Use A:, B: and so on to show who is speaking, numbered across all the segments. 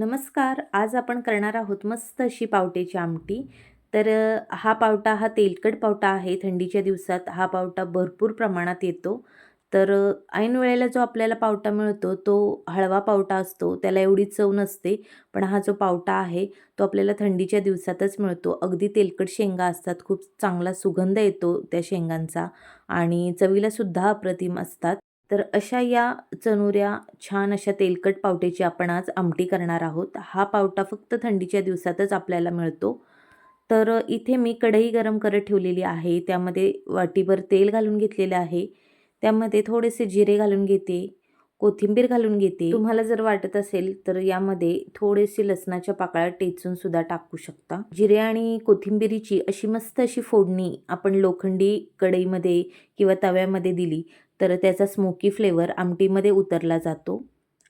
A: नमस्कार आज आपण करणार आहोत मस्त अशी पावट्याची आमटी. तर हा पावटा हा तेलकट पावटा आहे. थंडीच्या दिवसात हा पावटा भरपूर प्रमाणात येतो. तर ऐन वेळेला जो आपल्याला पावटा मिळतो तो हळवा पावटा असतो. त्याला एवढी चव नसते पण हा जो पावटा आहे तो आपल्याला थंडीच्या दिवसातच मिळतो. अगदी तेलकट शेंगा असतात. खूप चांगला सुगंध येतो त्या शेंगांचा. आणि चवीलासुद्धा अप्रतिम असतात. तर अशा या चनुऱ्या छान अशा तेलकट पावट्याची आपण आज आमटी करणार आहोत. हा पावटा फक्त थंडीच्या दिवसातच आपल्याला मिळतो. तर इथे मी कढई गरम करत ठेवलेली आहे. त्यामध्ये वाटीभर तेल घालून घेतलेलं आहे. त्यामध्ये थोडेसे जिरे घालून घेते. कोथिंबीर घालून घेते. तुम्हाला जर वाटत असेल तर यामध्ये थोडेसे लसणाच्या पाकळ्या टेचून सुद्धा टाकू शकता. जिरे आणि कोथिंबिरीची अशी मस्त अशी फोडणी आपण लोखंडी कढईमध्ये किंवा तव्यामध्ये दिली तर त्याचा स्मोकी फ्लेवर आमटीमध्ये उतरला जातो.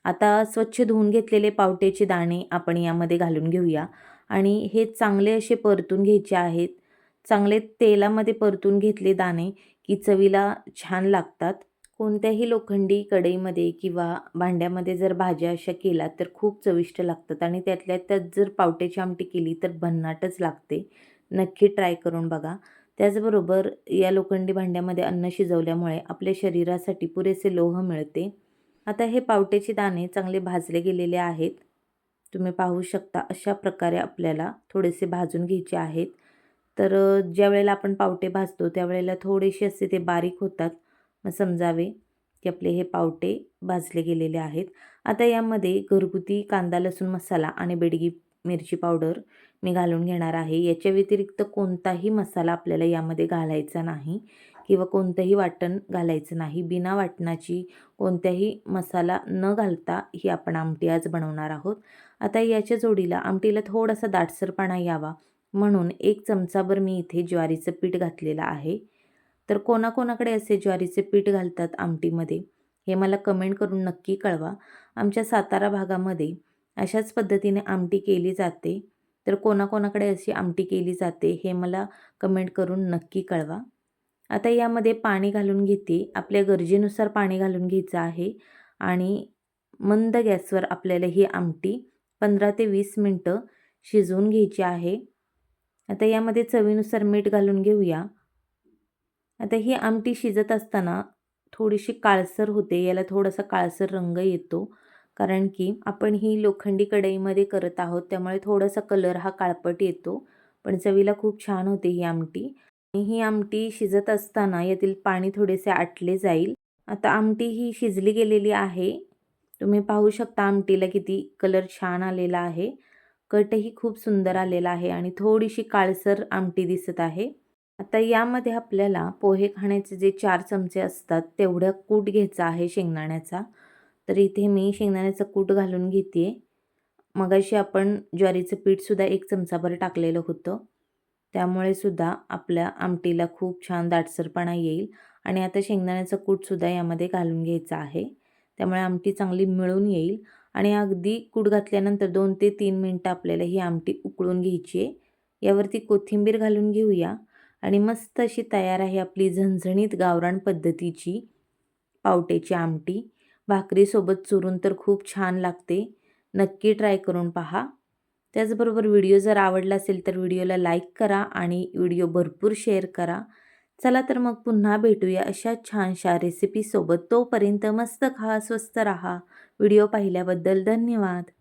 A: आता स्वच्छ धुवून घेतलेले पावट्याचे दाणे आपण यामध्ये घालून घेऊया. आणि हे चांगले असे परतून घ्यायचे आहेत. चांगले तेलामध्ये परतून घेतले दाणे की चवीला छान लागतात. कोणत्याही लोखंडी कढईमध्ये किंवा भांड्यामध्ये जर भाज्या अशा केल्या तर खूप चविष्ट लागतात आणि त्यातल्या त्यात जर पावट्याची आमटी केली तर भन्नाटच लागते. नक्की ट्राय करून बघा. त्याचबरोबर या लोखंडी भांड्यामध्ये अन्न शिजवल्यामुळे आपल्या शरीरासाठी पुरेसे लोह मिळते. आता हे पावट्याचे दाणे चांगले भाजले गेलेले आहेत. तुम्ही पाहू शकता अशा प्रकारे आपल्याला थोडेसे भाजून घ्यायचे आहेत. तर ज्या वेळेला आपण पावटे भाजतो त्यावेळेला थोडेसे असे ते बारीक होतात. मग समजावे की आपले हे पावटे भाजले गेलेले आहेत. आता यामध्ये घरगुती कांदा लसूण मसाला आणि बेडगी मिरची पावडर मी घालून घेणार आहे. याच्या व्यतिरिक्त कोणताही मसाला आपल्याला यामध्ये घालायचा नाही किंवा कोणतंही वाटण घालायचं नाही. बिना वाटणाची कोणत्याही मसाला न घालता ही आपण आमटी आज बनवणार आहोत. आता याच्या जोडीला आमटीला थोडासा दाटसरपणा यावा म्हणून एक चमचाभर मी इथे ज्वारीचं पीठ घातलेलं आहे. तर कोणाकोणाकडे असे ज्वारीचे पीठ घालतात आमटीमध्ये हे मला कमेंट करून नक्की कळवा. आमच्या सातारा भागामध्ये अशाच पद्धतीने आमटी केली जाते. तर कोणाकोणाकडे अशी आमटी केली जाते हे मला कमेंट करून नक्की कळवा. आता यामध्ये पाणी घालून घेते. आपल्या गरजेनुसार पाणी घालून घ्यायचं आहे आणि मंद गॅसवर आपल्याला ही आमटी पंधरा ते वीस मिनटं शिजवून घ्यायची आहे. आता यामध्ये चवीनुसार मीठ घालून घेऊया. आता ही आमटी शिजत असताना थोडीशी काळसर होते. याला थोडासा काळसर रंग येतो. कारण की आपण ही लोखंडी कढईमध्ये करत आहोत त्यामुळे थोडासा कलर हा काळपट येतो. पण चवीला खूप छान होते ही आमटी. आणि ही आमटी शिजत असताना यातील पाणी थोडेसे आटले जाईल. आता आमटी ही शिजली गेलेली आहे. तुम्ही पाहू शकता आमटीला किती कलर छान आलेला आहे. कटही खूप सुंदर आलेला आहे आणि थोडीशी काळसर आमटी दिसत आहे. आता यामध्ये आपल्याला पोहे खाण्याचे जे चार चमचे असतात तेवढ्या कूट घ्यायचा आहे शेंगदाण्याचा. तर इथे मी शेंगदाण्याचं कूट घालून घेते मगाशी आपण ज्वारीचं पीठसुद्धा एक चमचाभर टाकलेलं होतं. त्यामुळे सुद्धा आपल्या आमटीला खूप छान दाटसरपणा येईल आणि आता शेंगदाण्याचं कूटसुद्धा यामध्ये घालून घ्यायचं आहे. त्यामुळे आमटी चांगली मिळून येईल आणि अगदी कूट घातल्यानंतर दोन ते तीन मिनटं आपल्याला ही आमटी उकळून घ्यायची आहे. यावरती कोथिंबीर घालून घेऊया आणि मस्त अशी तयार आहे आपली झणझणीत गावरान पद्धतीची पावट्याची आमटी. भाकरीसोबत चुरून तर खूप छान लागते. नक्की ट्राय करून पहा. त्याचबरोबर व्हिडिओ जर आवडला असेल तर व्हिडिओला लाईक करा आणि व्हिडिओ भरपूर शेअर करा. चला तर मग पुन्हा भेटूया अशा छानशा रेसिपीसोबत. तोपर्यंत मस्त खा स्वस्त राहा. व्हिडिओ पाहिल्याबद्दल धन्यवाद.